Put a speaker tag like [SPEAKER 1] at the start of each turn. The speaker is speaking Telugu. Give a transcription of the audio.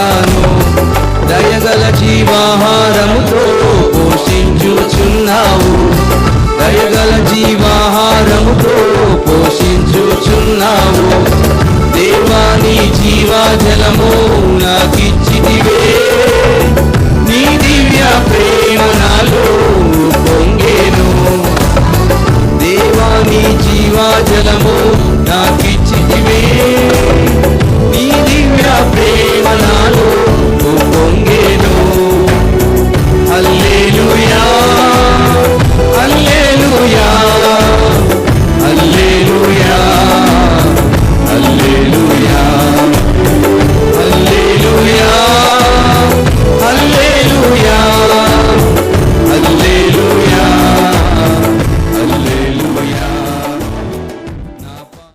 [SPEAKER 1] ఉన్నాను దయగల జీవాహారముతో పోషించుచున్నావు దయగల జీవాహారముతో పోషించుచున్నావు దేవాని జీవాజలము నాకిచ్చితివే. నీ దివ్య ప్రేమ నాలో పొంగేను. దేవాని జీవాజలము